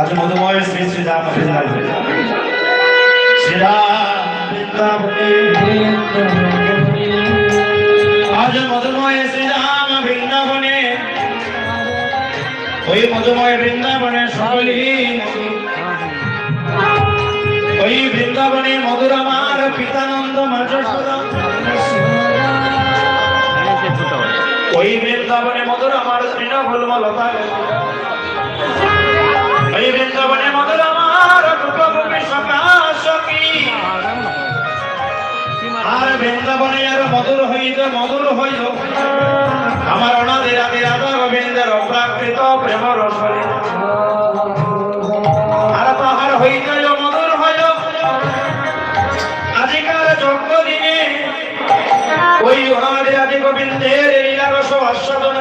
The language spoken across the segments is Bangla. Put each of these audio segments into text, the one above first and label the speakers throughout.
Speaker 1: আজ মধুময় শ্রী শ্রী রাম আজ মধুময় শ্রীরাম বৃন্দাবনে। ওই মধুময় বৃন্দাবনে সকলি ওই বৃন্দাবনে মধুর আমার তৃণভূল লতা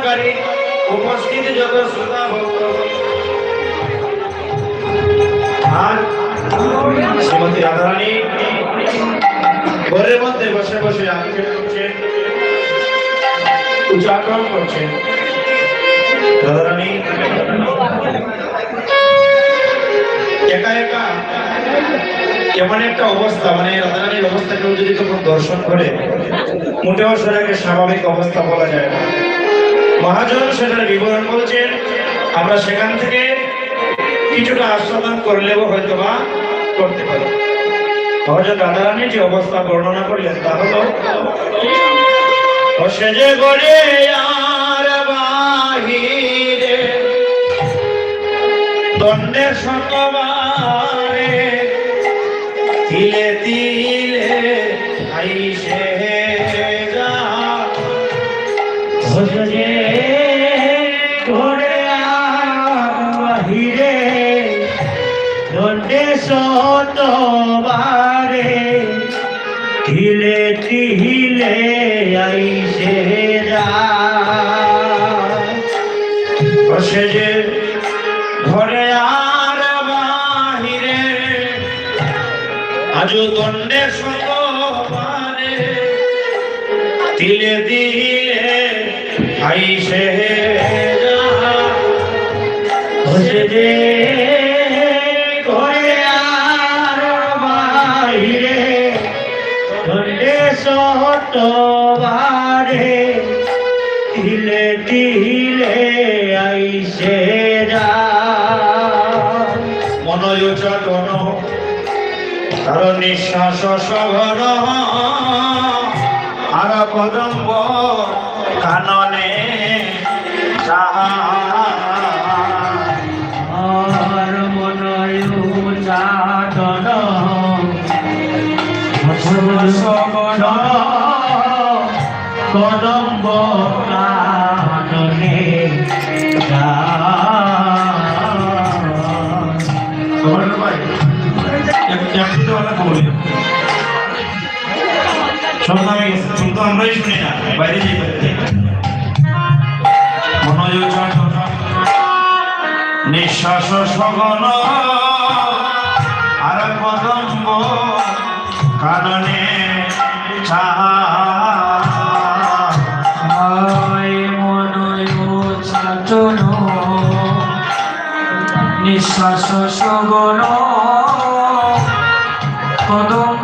Speaker 1: আস্বাদনকারী উপস্থিত যত শ্রোতা ভক্ত। আর শ্রীমতী রাধারানী ঘরের মধ্যে বসে বসে আঙ্কেল করছেন, উচ্চারণ করছেন। রাধারানী, একা একা এমন একটা অবস্থা? মানে রাধারানীর অবস্থা কেউ যদি তখন দর্শন করে, মোটেও সেটাকে স্বাভাবিক অবস্থা বলা যায় না। মহাজন সেটার বিবরণ বলছেন, আমরা সেখান থেকে কিছুটা আস্বাদন করলেও হয়তো বা করতে পারি। মহাজন রাধারানী যে অবস্থা বর্ণনা করলেন তা হলো, ও সে যে গড়ে আর বাহিরে, দণ্ডের সতবারে তিলে তিলে তিলে দিলে আইসে যা
Speaker 2: বসে যে ঘরে আর বাহিরে দণ্ডে শতবারে হিলে তিহিলে আইসে যায়
Speaker 1: মনয় চটন তার নিঃশ্বাস সঘন আর কদম্ব কাননে
Speaker 2: আর মনয় সবন কদম্ব কাননে
Speaker 1: তোমার ভাই এক- কিন্তু আমরাই শুনি না বাইরে মনোযোজন নিঃশ্বাস সগন আর কদম্ব
Speaker 2: নিঃশ্বাস সগন কদম্ব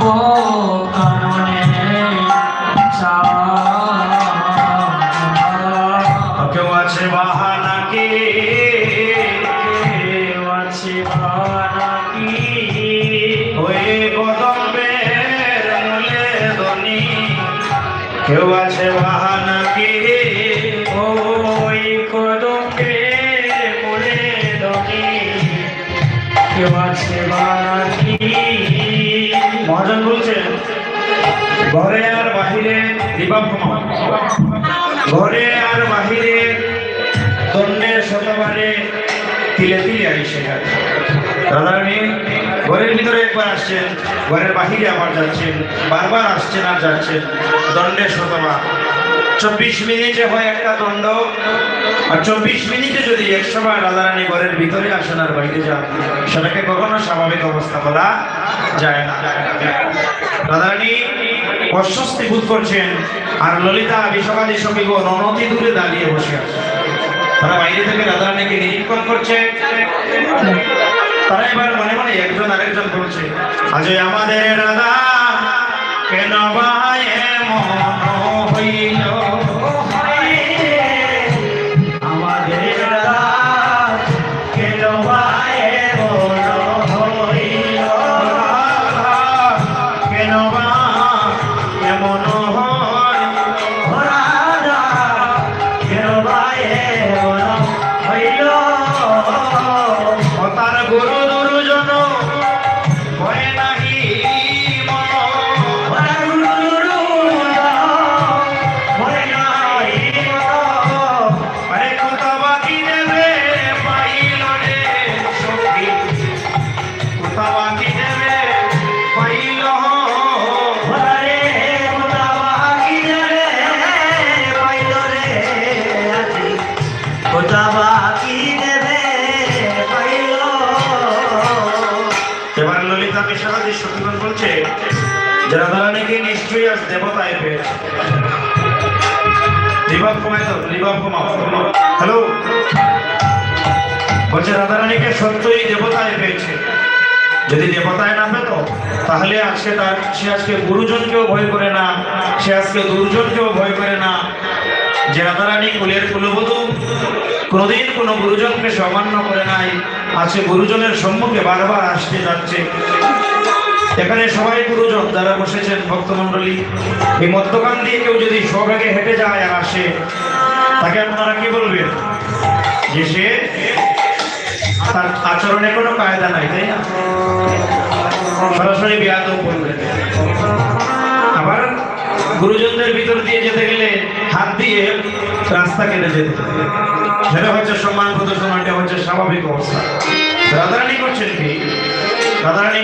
Speaker 1: মহাজন বলছেন, ঘরে আর বাহিরে ঘরে আর বাহিরে দণ্ডে শতবারে তিলে তিলে আইসে রাধারানী ঘরের ভিতরে একবার আসছেন, ঘরের বাহিরে আবার যাচ্ছেন, বারবার আসছেন আর যাচ্ছেন দণ্ডে শতবার। চব্বিশ মিনিটে হয় একটা দণ্ড আর চব্বিশ মিনিটে যদি একশো বার রাধারানী ঘরের ভিতরে আসেন আর বাইরে যান, সেটাকে কখনো স্বাভাবিক অবস্থা বলা যায় না। রাধারানী অস্বস্তি বোধ করছেন, আর ললিতা বিশ্বকালী সঙ্গীগণ অনতি দূরে দাঁড়িয়ে বসে আছে। তারা বাইরে থেকে রাধারানীকে নিরীক্ষণ করছে। তারা এবার মনে মনে একজন আরেকজন বলছে আজ আমাদের রাধা কেন ভাই মন হইল? वा বিশ্বনাথী সত্যগণ বলছে যে রাধারানীকে নিশ্চয়ই আজ দেবতায় পেয়েছে। রিভাব হ্যালো? বলছে রাধারানীকে সত্যই দেবতায় পেয়েছে। যদি দেবতায় না পেত, তাহলে আজকে তার, সে আজকে গুরুজনকেও ভয় করে না, সে আজকে দুর্জনকেও ভয় করে না। যে রাধারানী কুলের কোনোদিন কোনো গুরুজনকে সমান্য করে নাই। আজকে গুরুজনের সম্মুখে বারবার আসতে যাচ্ছে। এখানে সবাই গুরুজন যারা বসেছেন ভক্তমণ্ডলী, এই মধ্যখান দিয়ে কেউ যদি সবেগে হেঁটে যায় আর আসে, তাকে আপনারা কি বলবেন? যে সে তার আচরণে কোনো কায়দা নাই, তাই না? সরাসরি বিয়াদব বলবেন আবার গুরুজনদের ভিতর দিয়ে যেতে গেলে হাত দিয়ে রাস্তা কেটে যেতে। সেটা হচ্ছে সম্মান প্রদর্শন এটা হচ্ছে স্বাভাবিক অবস্থা। রাধারানী করছেন কি? রাধারানী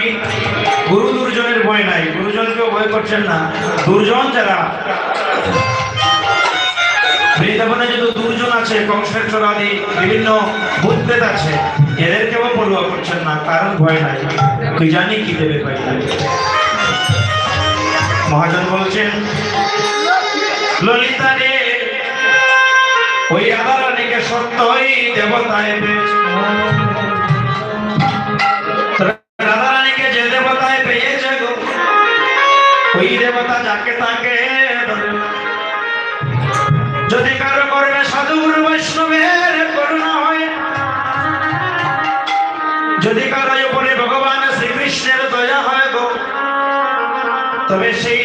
Speaker 1: গুরু দুর্জনের ভয় নাই? গুরুজনকেও ভয় করছেন না। দুর্জন যারা, বৃন্দাবনে যত দুর্জন আছে কংসের চোরাদি বিভিন্ন ভূতপ্রেত আছে, এদেরকেও পড়ুয়া করছেন না, কারণ ভয় নাই। তুই জানি কি দেবে ভাই মহাজন বলছেন, ললিতা রে, ওই আদারানীকে সত্যই দেবতায় পেয়েছে।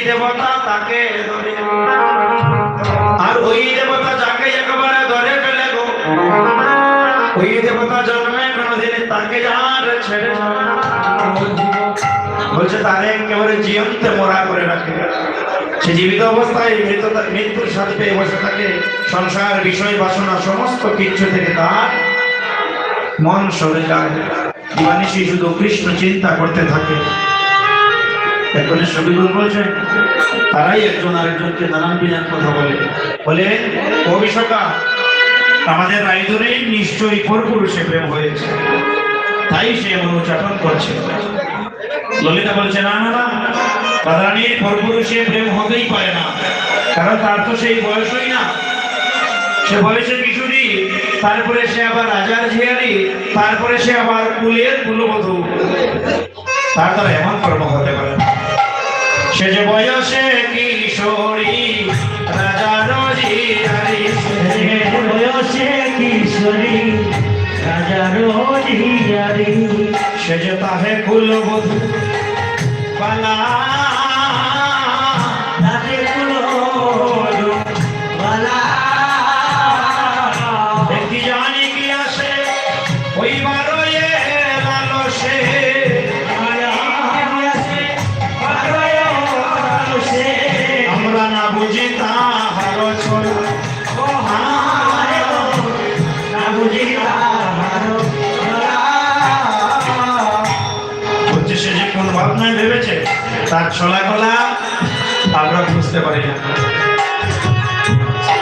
Speaker 1: দেবতা তাকে আর ওই দেবতা যাকে একবারে ধরে ফেলে গো, ওই দেবতা জন্মে কোনোদিন তাকে আর ছেড়ে বলছে, তারে একেবারে জীবনতে মরা করে রাখে। সে জীবিত অবস্থায় মৃত মৃত্যুর সাথে পেয়ে বসে থাকে। সংসার, বিষয়, বাসনা, সমস্ত কিছু থেকে তার মন সরে যায়। দিবানিশি শুধু কৃষ্ণ চিন্তা করতে থাকে। এখন সবিগুল বলছেন তারাই একজন আরেকজনকে নানান বিধান কথা বলে। বলে, ও বিশ্বকা আমাদের রায়দুরেই নিশ্চয়ই পরপুরুষে প্রেম হয়েছে। তাই সে এমন উচ্চাটন করছে। ললিতা বলছে, না না না রাধারানীর পরপুরুষে প্রেম হতেই পারে না। কারণ তার তো সেই বয়সই না। সে বয়সে কিশোরী তারপরে সে আবার রাজার ঝিয়ারি, তারপরে সে আবার কুলের কুলবধূ। তার দ্বারা এমন কর্ম হতে পারে না। সে যে বয়সে কিশোরী রাজা ঝিয়ারি
Speaker 2: বয়সে কিশোরী রাজা হিয়ারি
Speaker 1: সেজ তাহে কুলবধূ পালা বুঝতে পারি না।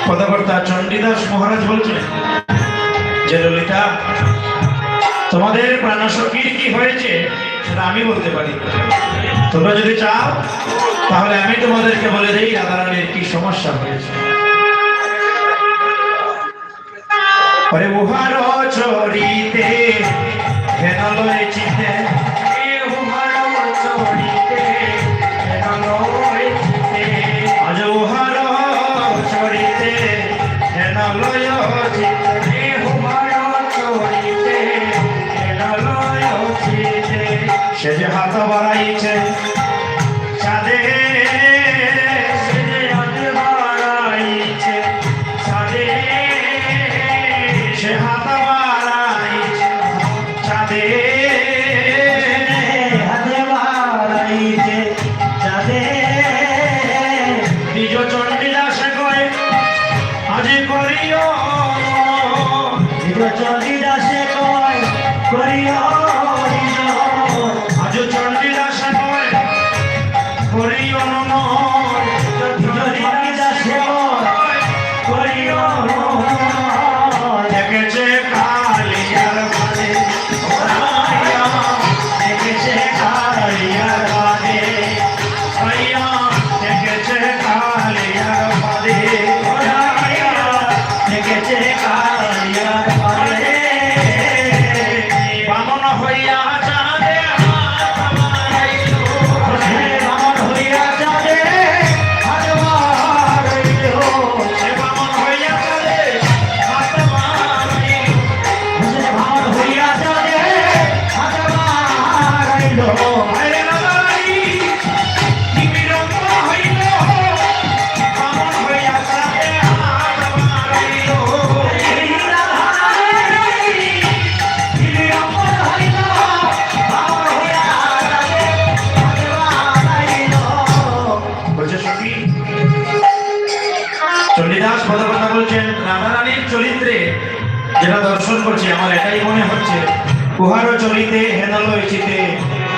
Speaker 1: কথাবার্তা চণ্ডীদাস মহারাজ বলছেন, যে ললিতা, তোমাদের প্রাণাসখীর কি হয়েছে সেটা আমি বলতে পারি। তোমরা যদি চাও, তাহলে আমি তোমাদেরকে বলে দেই রাধারানীর কি সমস্যা হয়েছে। ওরে উহার চরিতে হেন লয়েছিতে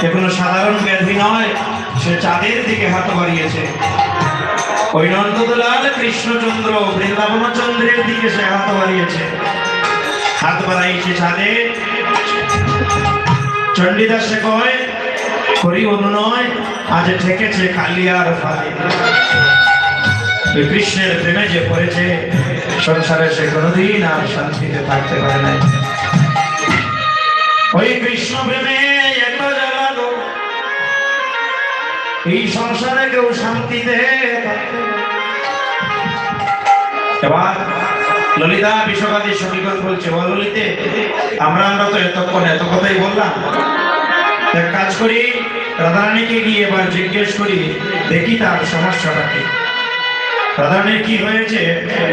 Speaker 1: এ কোনো সাধারণ ব্যাধি নয়, সে চাঁদের দিকে হাত বাড়িয়েছে। ওই নন্দদলাল কৃষ্ণচন্দ্র বৃন্দাবন চন্দ্রের দিকে সে হাত বাড়িয়েছে। হাত বাড়াইছে চাঁদে। চণ্ডীদাসে কয়, করি অনুনয় আজ ঠেকেছে কালিয়ার ফালে কৃষ্ণের প্রেমে যে পড়েছে, সংসারে সে কোনোদিন আর শান্তিতে থাকতে পারে নাই। ওই কৃষ্ণ প্রেমে এই সংসারে কেউ শান্তিতে। এবার ললিতা বিশ্বকালী সমীকরণ বলছে ও ললিতে, আমরা আমরা তো এতক্ষণ এত কথাই বললাম। এক কাজ করি, রাধারানীকে গিয়ে এবার জিজ্ঞেস করি, দেখি তার সমস্যাটা কি। রাধারানীর কি হয়েছে,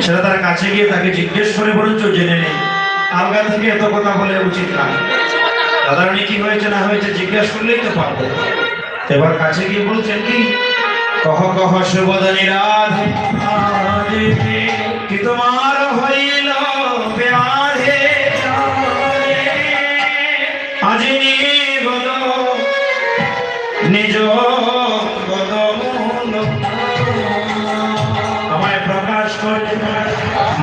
Speaker 1: সেটা তার কাছে গিয়ে তাকে জিজ্ঞেস করে বরঞ্চ জেনে নেই। আলগা থেকে এত কথা বলে উচিত না। রাধারানী কি হয়েছে না হয়েছে জিজ্ঞেস করলেই তো পারব। এবার কাছে গিয়ে বলছেন কি? কহ কহ সুবদনী রাধে। কি তোমার হইল ব্যাধে? আজি নিগল নিজ গদমূল আমায় প্রকাশ করে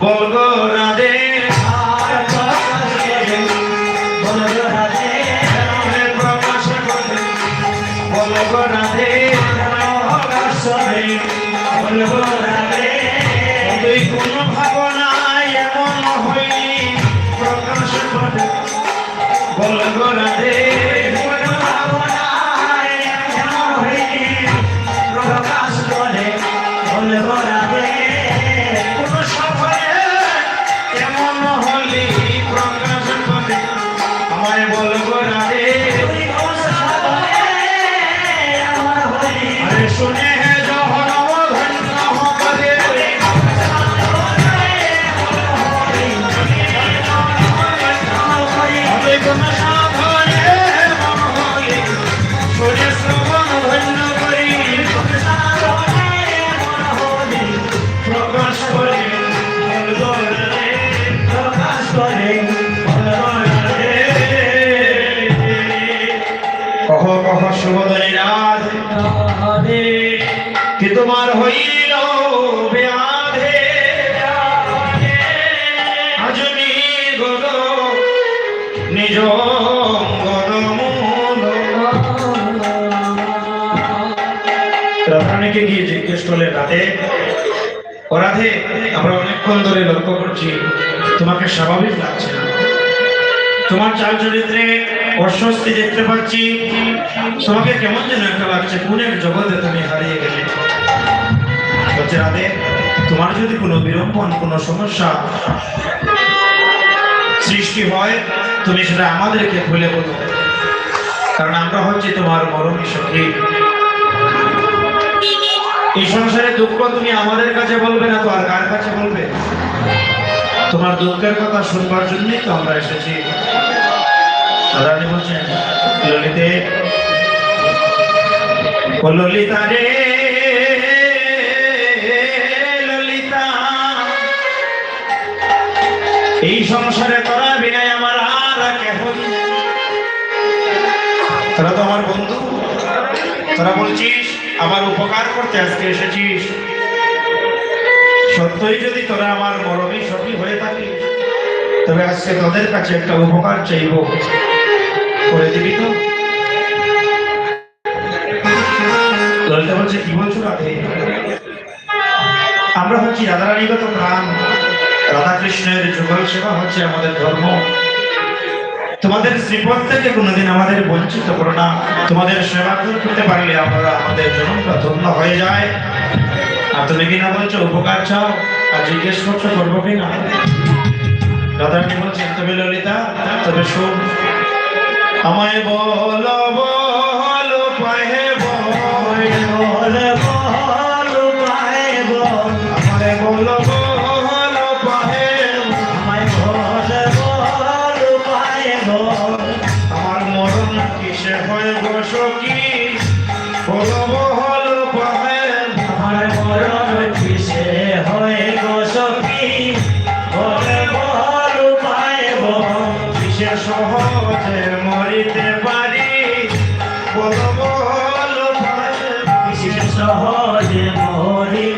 Speaker 1: বলগো বলগো রাধে রাধারানীকে গিয়ে জিজ্ঞেস করলেন, রাধে রাধে, আমরা অনেকক্ষণ ধরে লক্ষ্য করছি, তোমাকে স্বাভাবিক লাগছে না। তোমার চাল চরিত্রে অস্বস্তি দেখতে পাচ্ছি। তোমাকে কেমন যেন একটা লাগছে, কোন এক জগতে তুমি হারিয়ে গেলে। বলছে, রাধে, তোমার যদি কোনো বিড়ম্বন কোনো সমস্যা সৃষ্টি হয় তুমি সেটা আমাদেরকে খুলে বলো। কারণ আমরা হচ্ছে তোমার মরমী সখী। এই সংসারে দুঃখ তুমি আমাদের কাছে বলবে না, তো আর কার কাছে বলবে? তোমার দুঃখের কথা শুনবার জন্যই তো আমরা এসেছি। রানী বলছেন, ললিতে ললিতা রে, ললিতা, এই সংসারে তোরা তোরা তো আমার বন্ধু। তোরা বলছিস আমার উপকার করতে আজকে এসেছিস। সত্যই যদি তোরা আমার হয়ে থাকিস, তবে আজকে তোদের কাছে একটা উপকার চাইব। করে দিবি তো। ললিতা বলছে, কি বলছো রাধে? আমরা হচ্ছি রাধারানীগত প্রাণ। রাধাকৃষ্ণের যুগল সেবা হচ্ছে আমাদের ধর্ম। তোমাদের শ্রীপদ থেকে কোনোদিন আমাদের বঞ্চিত করো না। তোমাদের সেবা করতে পারলে আমরা আমাদের জনমটা ধন্য হয়ে যায়। আর তুমি কিনা বলছো, উপকার চাও? আর জিজ্ঞেস করছ, করব কিনা কি বলছেন তবে ললিতা, তবে শোন। আমায় বল সহজে মরিতে